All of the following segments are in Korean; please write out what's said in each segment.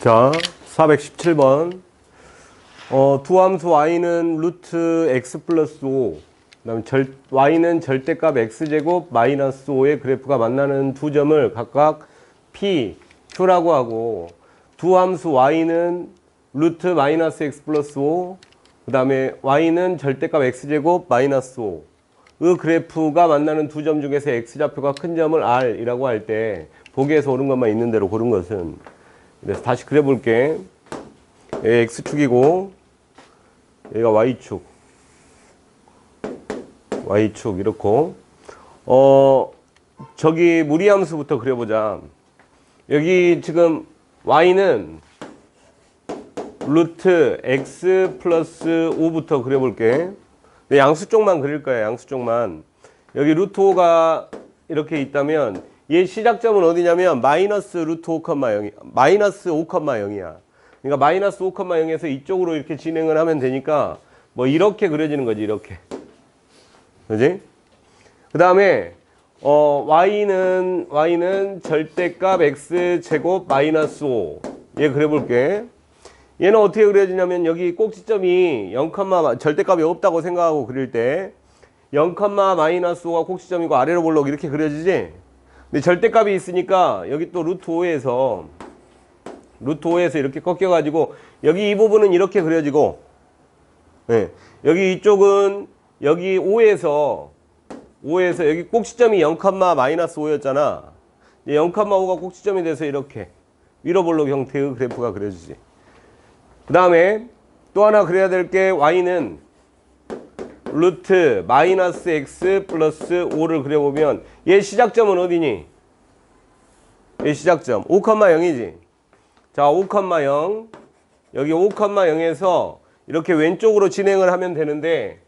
자, 417번. 어, 두 함수 y는 루트 x 플러스 5. 그다음에 절, y는 절대값 x제곱 마이너스 5의 그래프가 만나는 두 점을 각각 p, q라고 하고 두 함수 y는 루트 마이너스 x 플러스 5. 그 다음에 y는 절대값 x제곱 마이너스 5. 그 그래프가 만나는 두 점 중에서 x좌표가 큰 점을 r이라고 할 때 보기에서 옳은 것만 있는 대로 고른 것은 그래서 다시 그려볼게. 여기 x축이고 여기가 y축. y축 이렇고 어 저기 무리함수부터 그려보자. 여기 지금 y는 루트 x 플러스 5부터 그려볼게. 네, 양수 쪽만 그릴 거야. 양수 쪽만. 여기 루트 5가 이렇게 있다면 얘 시작점은 어디냐면 마이너스 루트 5,0이 마이너스 5,0이야. 그러니까 마이너스 5,0에서 이쪽으로 이렇게 진행을 하면 되니까 뭐 이렇게 그려지는 거지 이렇게. 그지? 그 다음에 어 y는 y는 절대값 x 제곱 마이너스 5. 얘 그려볼게. 얘는 어떻게 그려지냐면 여기 꼭지점이 0, 절대값이 없다고 생각하고 그릴 때 0, 마이너스 5가 꼭지점이고 아래로 볼록 이렇게 그려지지? 근데 절대값이 있으니까 여기 또 루트 5에서 루트 5에서 이렇게 꺾여 가지고 여기 이 부분은 이렇게 그려지고 예, 여기 이쪽은 여기 5에서 5에서 여기 꼭지점이 0, 마이너스 5였잖아. 0, 5가 꼭지점이 돼서 이렇게 위로 볼록 형태의 그래프가 그려지지. 그 다음에 또 하나 그려야 될 게 y는 루트 마이너스 x 플러스 5를 그려보면 얘 시작점은 어디니? 얘 시작점. 5,0이지? 자 5,0 여기 5,0에서 이렇게 왼쪽으로 진행을 하면 되는데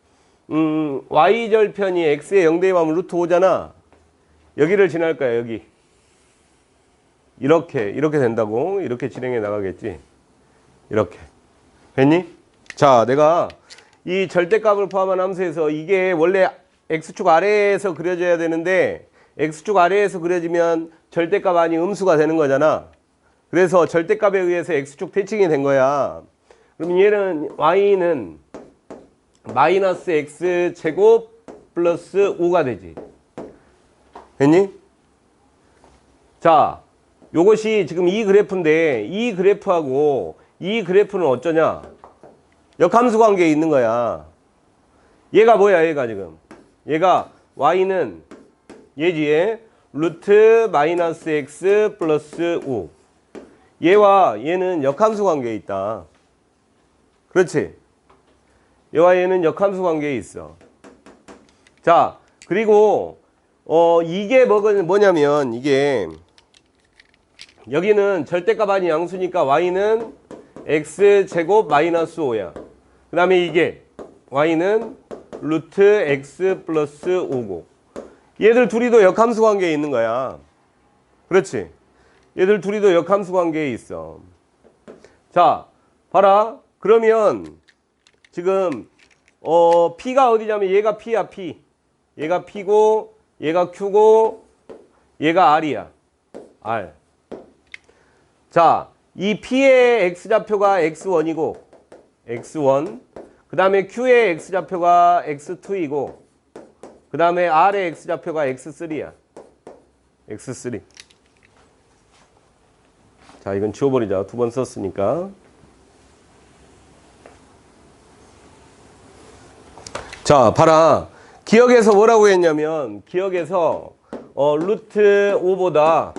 음, y절편이 x에 0 대입하면 루트 5잖아. 여기를 지날 거야 여기. 이렇게 이렇게 된다고. 이렇게 진행해 나가겠지. 이렇게. 됐니? 자 내가 이 절대값을 포함한 함수에서 이게 원래 x축 아래에서 그려져야 되는데 x축 아래에서 그려지면 절대값 아니 음수가 되는 거잖아 그래서 절대값에 의해서 x축 대칭이 된 거야 그럼 얘는 y는 마이너스 x 제곱 플러스 5가 되지 됐니? 자 요것이 지금 이 그래프인데 이 그래프하고 이 그래프는 어쩌냐? 역함수 관계에 있는 거야. 얘가 뭐야, 얘가 지금? 얘가 y는 얘지에 루트 마이너스 x 플러스 5. 얘와 얘는 역함수 관계에 있다. 그렇지? 얘와 얘는 역함수 관계에 있어. 자, 그리고 어 이게 뭐냐면 이게 여기는 절대값 아니 양수니까 y는 x 제곱 마이너스 5야. 그 다음에 이게 y는 루트 x 플러스 5고 얘들 둘이도 역함수 관계에 있는 거야. 그렇지? 얘들 둘이도 역함수 관계에 있어. 자, 봐라. 그러면 지금 어 p가 어디냐면 얘가 p야 p. 얘가 p고 얘가 q고 얘가 r이야. r. 자, 이 P의 X좌표가 X1이고 X1 그 다음에 Q의 X좌표가 X2이고 그 다음에 R의 X좌표가 X3야. X3 자 이건 지워버리자. 두 번 썼으니까. 자 봐라. 기억에서 뭐라고 했냐면 기억에서 어, 루트 5보다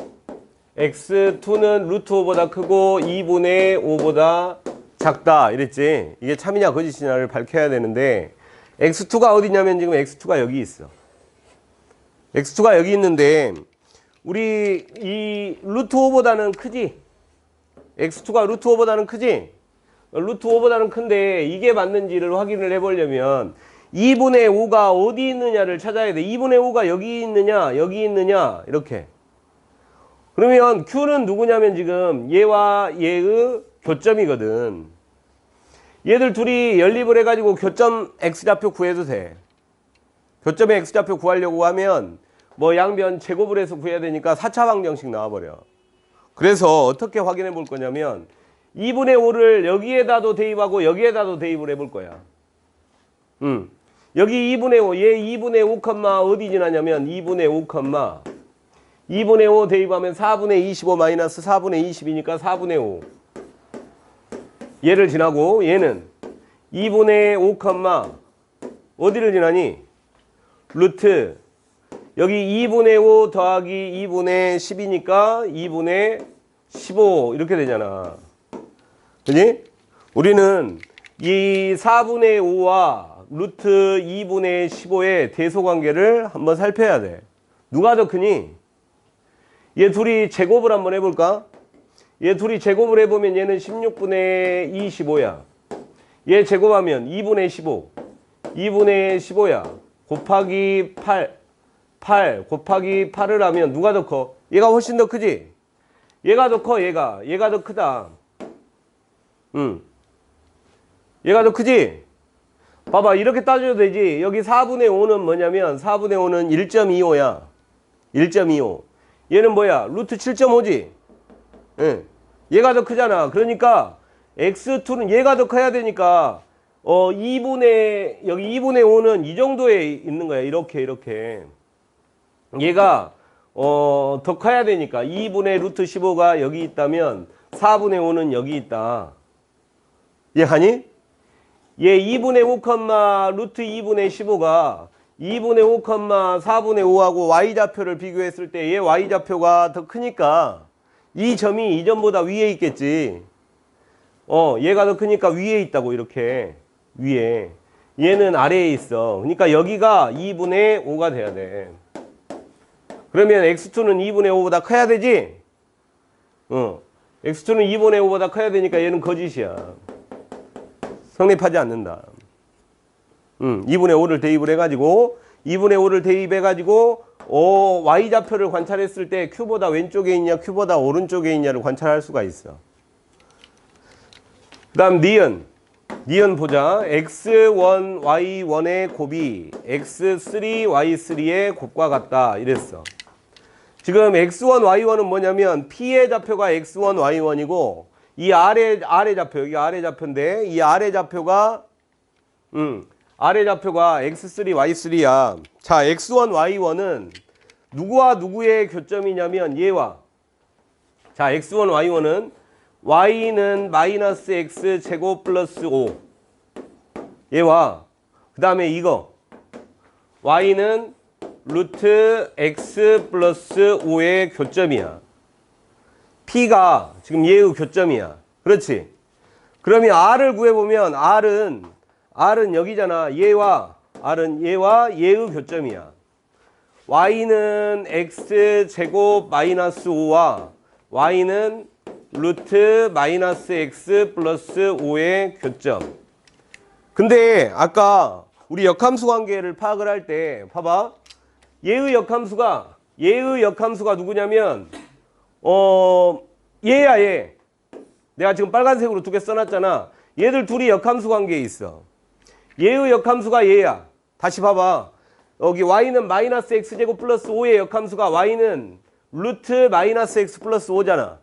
x2는 루트 5보다 크고 2분의 5보다 작다 이랬지. 이게 참이냐 거짓이냐를 밝혀야 되는데 x2가 어디냐면 지금 x2가 여기 있어. X2가 여기 있는데 우리 이 루트 5보다는 크지? X2가 루트 5보다는 크지? 루트 5보다는 큰데 이게 맞는지를 확인을 해보려면 2분의 5가 어디 있느냐를 찾아야 돼. 2분의 5가 여기 있느냐 여기 있느냐 이렇게. 그러면 Q는 누구냐면 지금 얘와 얘의 교점이거든. 얘들 둘이 연립을 해가지고 교점 X좌표 구해도 돼. 교점의 X좌표 구하려고 하면 뭐 양변 제곱을 해서 구해야 되니까 4차 방정식 나와버려. 그래서 어떻게 확인해 볼 거냐면 2분의 5를 여기에다도 대입하고 여기에다도 대입을 해 볼 거야. 음. 여기 2분의 5, 얘 2분의 5 컴마 어디 지나냐면 2분의 5 컴마 2분의 5 대입하면 4분의 25 마이너스 4분의 20이니까 4분의 5. 얘를 지나고 얘는 2분의 5 컴마 어디를 지나니? 루트 여기 2분의 5 더하기 2분의 10이니까 2분의 15 이렇게 되잖아. 그지? 우리는 이 4분의 5와 루트 2분의 15의 대소관계를 한번 살펴야 돼. 누가 더 크니? 얘 둘이 제곱을 한번 해볼까? 얘 둘이 제곱을 해보면 얘는 16분의 25야. 얘 제곱하면 2분의 15. 2분의 15야. 곱하기 8. 8 곱하기 8을 하면 누가 더 커? 얘가 훨씬 더 크지? 얘가 더 커, 얘가. 얘가 더 크다. 응. 얘가 더 크지? 봐봐, 이렇게 따져도 되지. 여기 4분의 5는 뭐냐면, 4분의 5는 1.25야. 1.25. 얘는 뭐야? 루트 7.5지? 응. 얘가 더 크잖아. 그러니까, x2는 얘가 더 커야 되니까, 어, 2분의, 여기 2분의 5는 이 정도에 있는 거야. 이렇게, 이렇게. 얘가, 어, 더 커야 되니까, 2분의 루트 15가 여기 있다면, 4분의 5는 여기 있다. 이해하니? 얘 2분의 5 컴마 루트 2분의 15가 2분의 5 컴마 4분의 5하고 y좌표를 비교했을 때 얘 y좌표가 더 크니까 이 점이 이 점보다 위에 있겠지. 어, 얘가 더 크니까 위에 있다고 이렇게 위에. 얘는 아래에 있어. 그러니까 여기가 2분의 5가 돼야 돼. 그러면 x2는 2분의 5보다 커야 되지? 어. x2는 2분의 5보다 커야 되니까 얘는 거짓이야. 성립하지 않는다. 음, 2분의 5를 대입을 해가지고 2분의 5를 대입해가지고 어, y좌표를 관찰했을 때 q보다 왼쪽에 있냐 q보다 오른쪽에 있냐를 관찰할 수가 있어. 그 다음 니은 니은 보자 x1 y1의 곱이 x3 y3의 곱과 같다 이랬어. 지금 x1 y1은 뭐냐면 p의 좌표가 x1 y1이고 이 아래 아래 좌표 여기 아래 좌표인데 이 아래 좌표가 음 아래 좌표가 x3 y3야. 자 x1 y1은 누구와 누구의 교점이냐면 얘와 자 x1 y1은 y는 마이너스 x 제곱 플러스 5 얘와 그 다음에 이거 y는 루트 x 플러스 5의 교점이야. P가 지금 얘의 교점이야. 그렇지? 그러면 R을 구해보면 R은 R은 여기잖아. 얘와 R은 얘와 얘의 교점이야. Y는 X 제곱 마이너스 5와 Y는 루트 마이너스 X 플러스 5의 교점. 근데 아까 우리 역함수 관계를 파악을 할 때 봐봐. 얘의 역함수가 얘의 역함수가 누구냐면 어, 얘야, 얘. 내가 지금 빨간색으로 두 개 써놨잖아. 얘들 둘이 역함수 관계에 있어. 얘의 역함수가 얘야. 다시 봐봐. 여기 y는 마이너스 x제곱 플러스 5의 역함수가 y는 루트 마이너스 x 플러스 5잖아.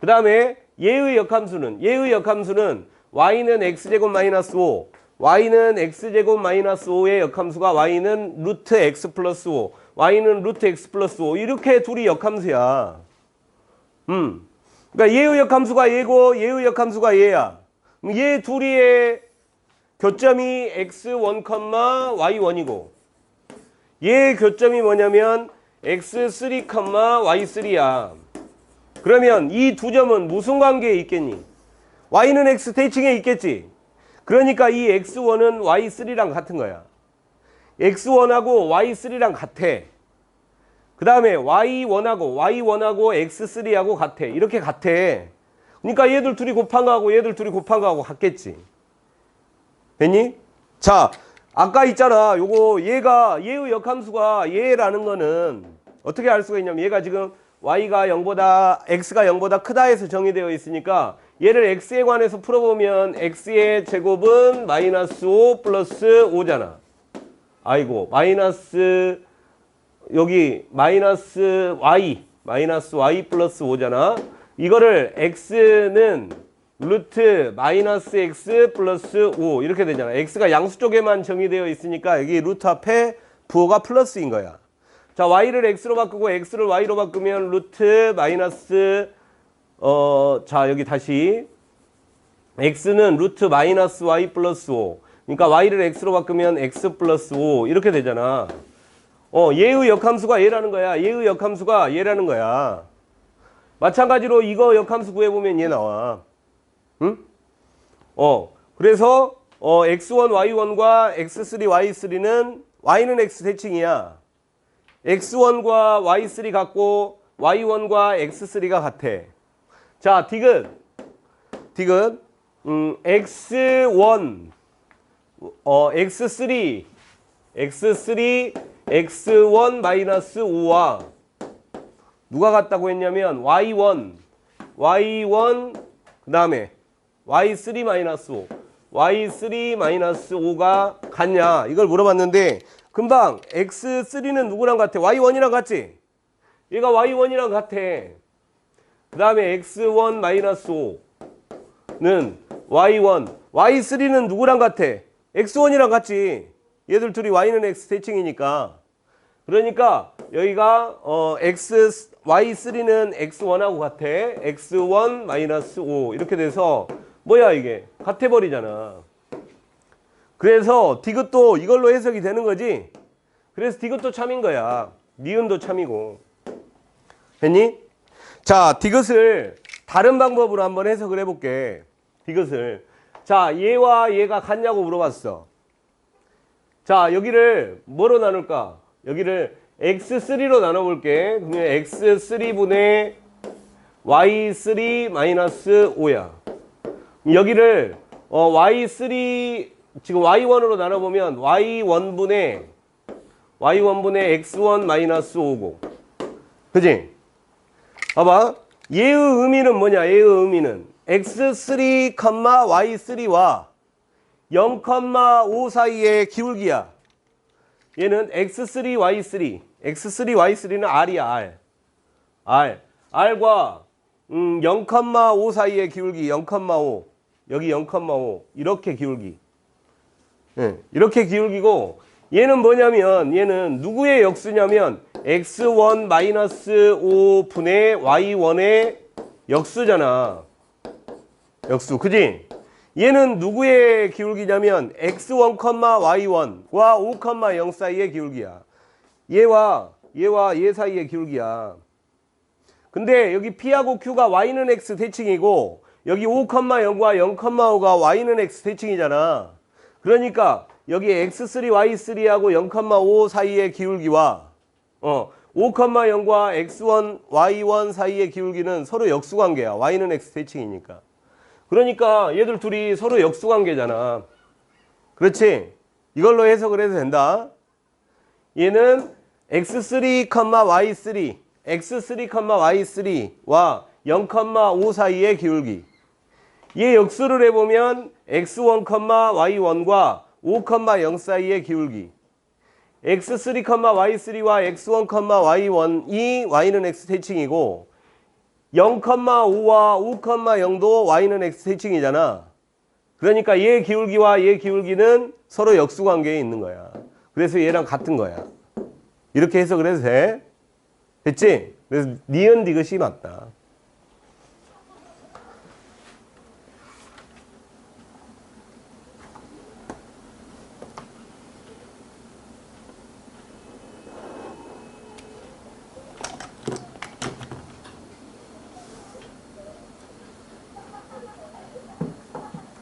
그 다음에 얘의 역함수는, 얘의 역함수는 y는 x제곱 마이너스 5, y는 x제곱 마이너스 5의 역함수가 y는 루트 x 플러스 5, y는 루트 x 플러스 5. 이렇게 둘이 역함수야. 음. 그러니까 얘의 역함수가 얘고 얘의 역함수가 얘야. 얘 둘이의 교점이 x1, y1이고 얘의 교점이 뭐냐면 x3, y3야. 그러면 이 두 점은 무슨 관계에 있겠니? y는 x 대칭에 있겠지. 그러니까 이 x1은 y3랑 같은 거야. x1하고 y3랑 같아. 그 다음에 y1하고 y1하고 x3하고 같아. 이렇게 같아. 그러니까 얘들 둘이 곱한 거하고 얘들 둘이 곱한 거하고 같겠지. 됐니? 자, 아까 있잖아. 요거 얘가 얘의 역함수가 얘라는 거는 어떻게 알 수가 있냐면 얘가 지금 y가 0보다 x가 0보다 크다 해서 정의되어 있으니까 얘를 x에 관해서 풀어보면 x의 제곱은 마이너스 5 플러스 5잖아. 아이고 마이너스 여기 마이너스 y 마이너스 y 플러스 5잖아. 이거를 x는 루트 마이너스 x 플러스 5 이렇게 되잖아. x가 양수 쪽에만 정의되어 있으니까 여기 루트 앞에 부호가 플러스인 거야. 자, y를 x로 바꾸고 x를 y로 바꾸면 루트 마이너스 어, 자, 여기 다시 x는 루트 마이너스 y 플러스 5. 그러니까 y를 x로 바꾸면 x 플러스 5 이렇게 되잖아. 어, 얘의 역함수가 얘라는 거야. 얘의 역함수가 얘라는 거야. 마찬가지로 이거 역함수 구해보면 얘 나와. 응? 어, 그래서 어, x1, y1과 x3, y3는 y는 x 대칭이야. x1과 y3 같고 y1과 x3가 같아. 자, 디귿. 디귿. 음, x1 어, x3 x3 x1 마이너스 5와 누가 같다고 했냐면 y1 y1 그 다음에 y3 마이너스 5 y3 마이너스 5가 같냐? 이걸 물어봤는데 금방 x3는 누구랑 같아? Y1이랑 같지? 얘가 y1이랑 같아. 그 다음에 x1 마이너스 5는 y1 y3는 누구랑 같아? X1이랑 같지. 얘들 둘이 y는 x 대칭이니까. 그러니까 여기가 어 x y3는 x1하고 같아. x1 마이너스 5 이렇게 돼서 뭐야 이게 같아 버리잖아. 그래서 디귿도 이걸로 해석이 되는 거지. 그래서 디귿도 참인 거야. 니은도 참이고. 했니? 자, 디귿을 다른 방법으로 한번 해석을 해볼게. 디귿을. 자, 얘와 얘가 같냐고 물어봤어. 자, 여기를 뭐로 나눌까? 여기를 x3로 나눠볼게. 그러면 x3분의 y3 마이너스 5야. 여기를 어, y3 지금 y1으로 나눠보면 y1분의 y1분의 x1 마이너스 5고. 그지? 봐봐. 얘의 의미는 뭐냐? 얘의 의미는 x3, y3와 0,5 사이의 기울기야. 얘는 x3, y3. x3, y3는 r이야, r. r. r과 음, 0,5 사이의 기울기 0,5. 여기 0,5. 이렇게 기울기. 예, 이렇게 기울기고 얘는 뭐냐면 얘는 누구의 역수냐면 x1 마이너스 5분의 y1의 역수잖아. 역수. 그지? 얘는 누구의 기울기냐면 x1, y1과 5, 0 사이의 기울기야. 얘와 얘와 얘 사이의 기울기야. 근데 여기 p하고 q가 y는 x 대칭이고 여기 5, 0과 0, 5가 y는 x 대칭이잖아. 그러니까 여기 x3, y3하고 0, 5 사이의 기울기와 어, 5, 0과 x1, y1 사이의 기울기는 서로 역수관계야. y는 x 대칭이니까. 그러니까 얘들 둘이 서로 역수관계잖아. 그렇지? 이걸로 해석을 해도 된다. 얘는 x3, y3, x3, y3와 0,5 사이의 기울기. 얘 역수를 해보면 x1, y1과 5, 0 사이의 기울기. x3, y3와 x1, y1이 y는 x 대칭이고 0,5와 5,0도 y는 x 대칭이잖아. 그러니까 얘 기울기와 얘 기울기는 서로 역수 관계에 있는 거야. 그래서 얘랑 같은 거야. 이렇게 해석을 해도 돼? 됐지? 그래서 니은 디귿이 맞다.